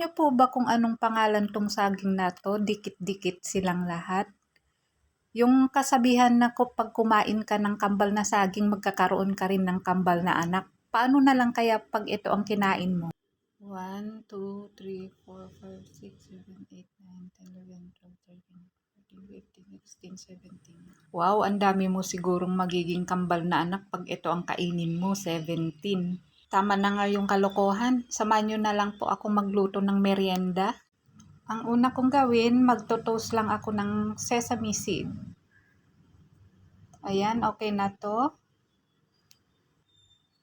niyo po ba kung anong pangalan tong saging na to? Dikit-dikit silang lahat. Yung kasabihan na pag kumain ka ng kambal na saging, magkakaroon ka rin ng kambal na anak. Paano na lang kaya pag ito ang kinain mo? 1, 2, 3, 4, 5, 6, 7, 8, 9, 10, 11, 12, 13, 14, 15, 16, 17. Wow, ang dami mo sigurong magiging kambal na anak pag ito ang kainin mo, 17. Tama na nga yung kalokohan. Samahan nyo na lang po ako magluto ng merienda. Ang una kong gawin, magtotoast lang ako ng sesame seed. Ayan, okay na to.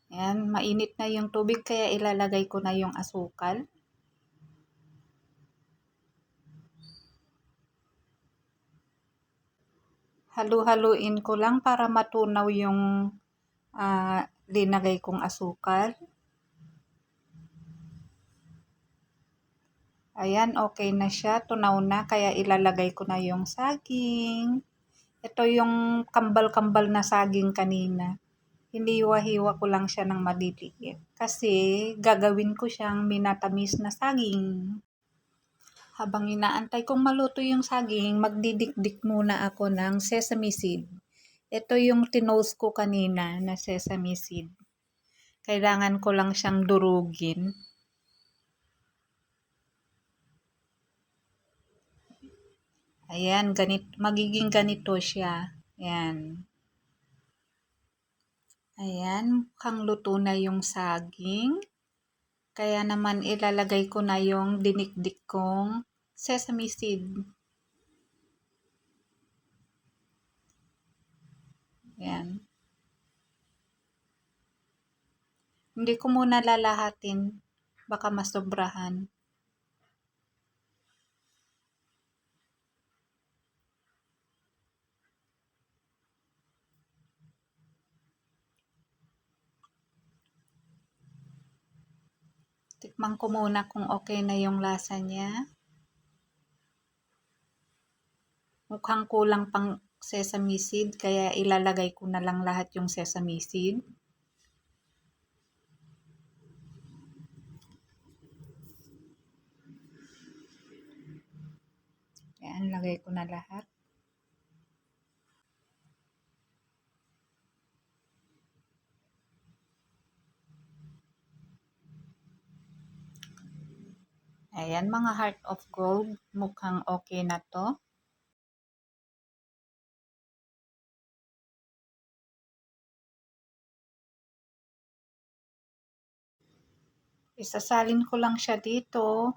Ayan, mainit na yung tubig kaya ilalagay ko na yung asukal. Halu-haluin ko lang para matunaw yung uh, linagay kong asukal. Ayan, okay na siya. Tunaw na, kaya ilalagay ko na yung saging. Ito yung kambal-kambal na saging kanina. Hiniwa-hiwa ko lang siya ng maliliit. Kasi gagawin ko siyang minatamis na saging. Habang inaantay kong maluto yung saging, magdidikdik muna ako ng sesame seed. Ito yung tinose ko kanina na sesame seed. Kailangan ko lang siyang durugin. Ayan, ganit, magiging ganito siya. Ayan. Ayan, mukhang luto na yung saging. Kaya naman ilalagay ko na yung dinikdik kong sesame seed. Ayan. Hindi ko muna lalahatin. Baka masobrahan. Tikman ko muna kung okay na yung lasa niya. Mukhang kulang pang sesame seed, kaya ilalagay ko na lang lahat yung sesame seed. Yan, lagay ko na lahat. Ayan, mga heart of gold. Mukhang okay na to. Isasalin ko lang siya dito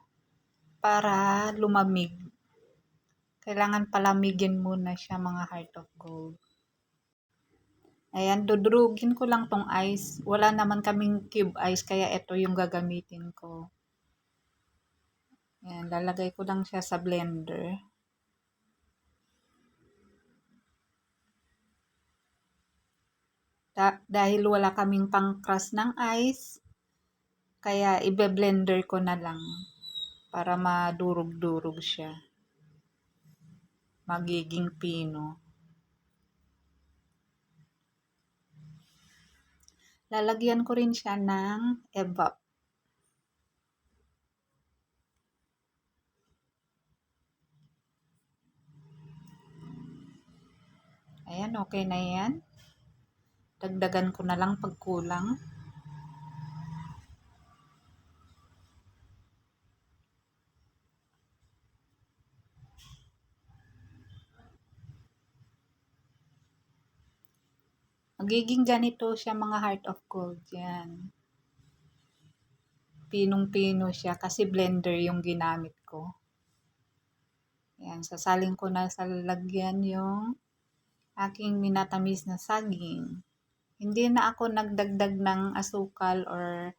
para lumamig. Kailangan palamigin muna siya mga heart of gold. Ayan, dudurugin ko lang tong ice. Wala naman kaming cube ice, kaya ito yung gagamitin ko. Ayan, lalagay ko lang siya sa blender. Da dahil wala kaming pang-crush ng ice, kaya ibe-blender ko na lang para madurog-durog siya. Magiging pino. Lalagyan ko rin siya ng evap. Ayan, okay na yan. Dagdagan ko na lang pag Magiging ganito siya mga heart of gold. Yan. Pinong-pino siya kasi blender yung ginamit ko. Yan. Sasalin ko na sa lalagyan yung aking minatamis na saging. Hindi na ako nagdagdag ng asukal or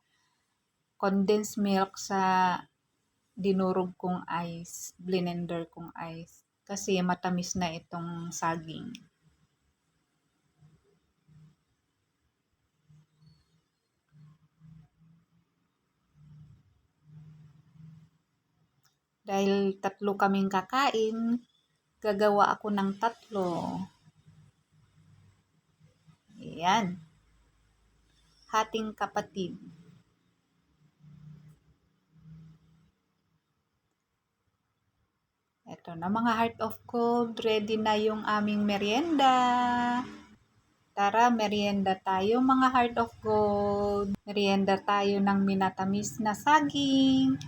condensed milk sa dinurog kong ice, blender kong ice. Kasi matamis na itong saging. Dahil tatlo kaming kakain, gagawa ako ng tatlo. Ayan. Hating kapatid. Ito na mga heart of gold, ready na yung aming merienda. Tara, merienda tayo mga heart of gold. Merienda tayo ng minatamis na saging.